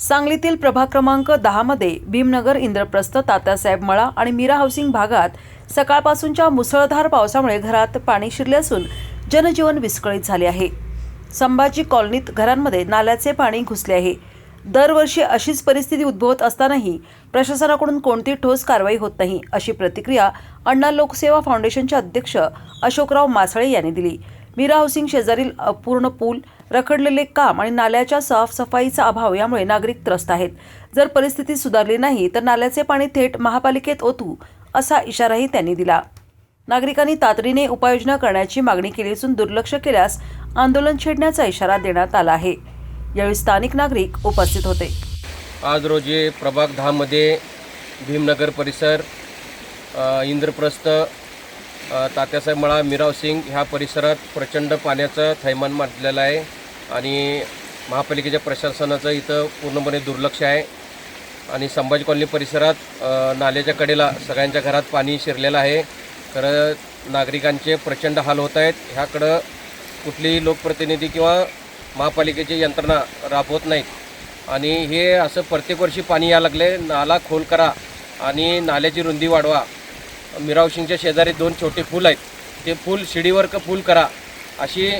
सांगलीतील प्रभाग क्रमांक दहामध्ये भीमनगर इंद्रप्रस्थ तात्यासाहेब मळा आणि मीरा हाऊसिंग भागात सकाळपासूनच्या मुसळधार पावसामुळे घरात पाणी शिरले असून जनजीवन विस्कळीत झाले आहे. संभाजी कॉलनीत घरांमध्ये नाल्याचे पाणी घुसले आहे. दरवर्षी अशीच परिस्थिती उद्भवत असतानाही प्रशासनाकडून कोणती ठोस कारवाई होत नाही अशी प्रतिक्रिया अण्णा लोकसेवा फाउंडेशनचे अध्यक्ष अशोकराव मासळे यांनी दिली. मीरा हाऊसिंग शेजारील अपूर्ण पूल रखडलेले काम आणि नाल्याच्या साफसफाईचा अभाव यामुळे नागरिक त्रस्त आहेत. जर परिस्थिती सुधारली नाही तर नाल्याचे पाणी थेट महापालिकेत ओतू असा इशाराही त्यांनी दिला. नागरिकांनी तातडीने उपाययोजना करण्याची मागणी केली असून दुर्लक्ष केल्यास आंदोलन छेडण्याचा इशारा देण्यात आला आहे. यावेळी स्थानिक नागरिक उपस्थित होते. आज रोजी प्रभाग दहामध्ये भीमनगर परिसर इंद्रप्रस्थ तात्यासाहेब मळा मिराव सिंग ह्या परिसरात प्रचंड पाण्याचं थैमान माजलेलं आहे आणि महापालिकेच्या प्रशासनाचं इथं पूर्णपणे दुर्लक्ष आहे. आणि संभाजी कॉलनी परिसरात नाल्याच्या कडेला सगळ्यांच्या घरात पाणी शिरलेलं आहे. खरं नागरिकांचे प्रचंड हाल होत आहेत. ह्याकडं कुठलीही लोकप्रतिनिधी किंवा महापालिकेची यंत्रणा राबवत नाहीत. आणि हे असं प्रत्येक वर्षी पाणी यायला लागले नाला खोल करा आणि नाल्याची रुंदी वाढवा. मिरावशिंगच्या शेजारी दोन छोटे पूल आहेत. ते पूल शिडीवर का पूल करा. अशी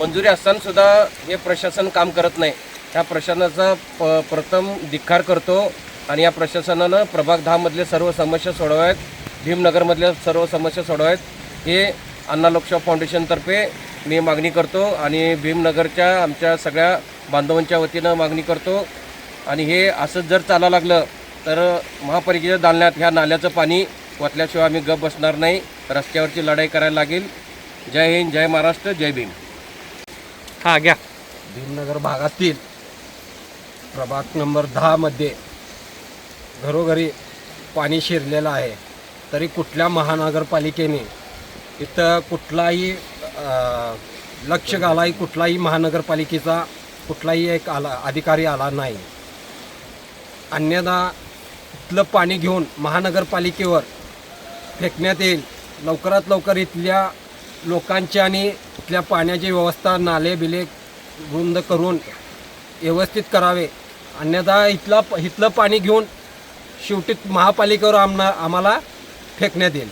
मंजुरी असतानासुद्धा हे प्रशासन काम करत नाही. ह्या प्रशासनाचा प प्रथम धिक्कार करतो आणि या प्रशासनानं प्रभाग दहामधले सर्व समस्या सोडवाव्यात. भीमनगरमधल्या सर्व समस्या सोडवाव्यात. हे अण्णा लोकशाह फाउंडेशनतर्फे मी मागणी करतो आणि भीमनगरच्या आमच्या सगळ्या बांधवांच्या वतीनं मागणी करतो. आणि हे असंच जर चालायला लागलं तर महापालिकेच्या दालण्यात ह्या नाल्याचं पाणी वाचल्याशिवाय आम्ही गप बसणार नाही. रस्त्यावरची लढाई करायला लागेल. जय हिंद जय महाराष्ट्र जय भीम. हा घ्या. भीमनगर भागातील प्रभाग नंबर दहामध्ये घरोघरी पाणी शिरलेलं आहे. तरी कुठल्या महानगरपालिकेने इथं कुठलाही लक्ष घालाही कुठलाही महानगरपालिकेचा कुठलाही एक आला अधिकारी आला नाही. अन्यथा इथलं पाणी घेऊन महानगरपालिकेवर फेकण्यात येईल. लवकरात लवकर इथल्या लोकांची आणि इथल्या पाण्याची व्यवस्था नाले बिले रुंद करून व्यवस्थित करावे. अन्यथा इथला इथलं पाणी घेऊन शेवटी महापालिकेवर आमना आम्हाला फेकण्यात येईल.